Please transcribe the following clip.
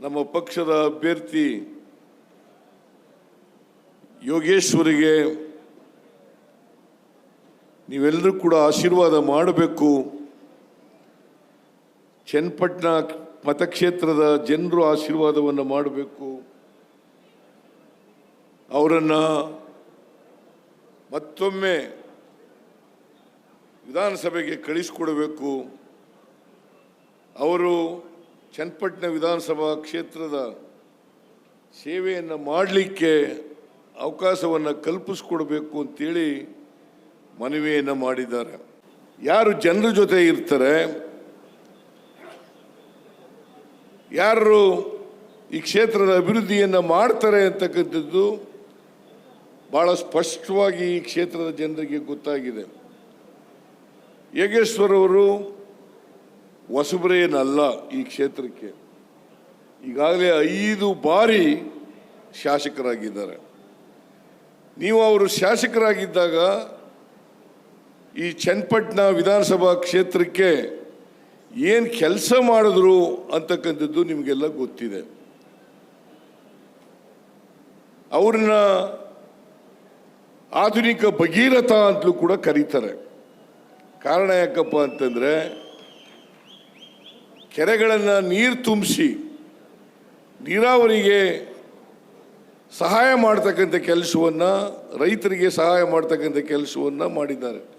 ನಮ್ಮ ಪಕ್ಷದ ಅಭ್ಯರ್ಥಿ ಯೋಗೇಶ್ವರಿಗೆ ನೀವೆಲ್ಲರೂ ಕೂಡ ಆಶೀರ್ವಾದ ಮಾಡಬೇಕು. ಚನ್ನಪಟ್ಟಣ ಮತಕ್ಷೇತ್ರದ ಜನರು ಆಶೀರ್ವಾದವನ್ನು ಮಾಡಬೇಕು. ಅವರನ್ನು ಮತ್ತೊಮ್ಮೆ ವಿಧಾನಸಭೆಗೆ ಕಳಿಸ್ಕೊಡಬೇಕು. ಅವರು ಚನ್ನಪಟ್ಟಣ ವಿಧಾನಸಭಾ ಕ್ಷೇತ್ರದ ಸೇವೆಯನ್ನು ಮಾಡಲಿಕ್ಕೆ ಅವಕಾಶವನ್ನು ಕಲ್ಪಿಸ್ಕೊಡ್ಬೇಕು ಅಂತೇಳಿ ಮನವಿಯನ್ನು ಮಾಡಿದ್ದಾರೆ. ಯಾರು ಜನರ ಜೊತೆ ಇರ್ತಾರೆ, ಯಾರು ಈ ಕ್ಷೇತ್ರದ ಅಭಿವೃದ್ಧಿಯನ್ನು ಮಾಡ್ತಾರೆ ಅಂತಕ್ಕಂಥದ್ದು ಭಾಳ ಸ್ಪಷ್ಟವಾಗಿ ಈ ಕ್ಷೇತ್ರದ ಜನರಿಗೆ ಗೊತ್ತಾಗಿದೆ. ಯೋಗೇಶ್ವರ್ ಅವರು ಹೊಸಬರೇನಲ್ಲ ಈ ಕ್ಷೇತ್ರಕ್ಕೆ? ಈಗಾಗಲೇ ಐದು ಬಾರಿ ಶಾಸಕರಾಗಿದ್ದಾರೆ. ನೀವು ಅವರು ಶಾಸಕರಾಗಿದ್ದಾಗ ಈ ಚನ್ನಪಟ್ಟಣ ವಿಧಾನಸಭಾ ಕ್ಷೇತ್ರಕ್ಕೆ ಏನು ಕೆಲಸ ಮಾಡಿದ್ರು ಅಂತಕ್ಕಂಥದ್ದು ನಿಮಗೆಲ್ಲ ಗೊತ್ತಿದೆ. ಅವ್ರನ್ನ ಆಧುನಿಕ ಭಗೀರಥ ಅಂತಲೂ ಕೂಡ ಕರೀತಾರೆ. ಕಾರಣ ಯಾಕಪ್ಪ ಅಂತಂದರೆ ಕೆರೆಗಳನ್ನು ನೀರು ತುಂಬಿಸಿ ನೀರಾವರಿಗೆ ಸಹಾಯ ಮಾಡ್ತಕ್ಕಂಥ ಕೆಲಸವನ್ನು ರೈತರಿಗೆ ಸಹಾಯ ಮಾಡ್ತಕ್ಕಂಥ ಕೆಲಸವನ್ನು ಮಾಡಿದ್ದಾರೆ.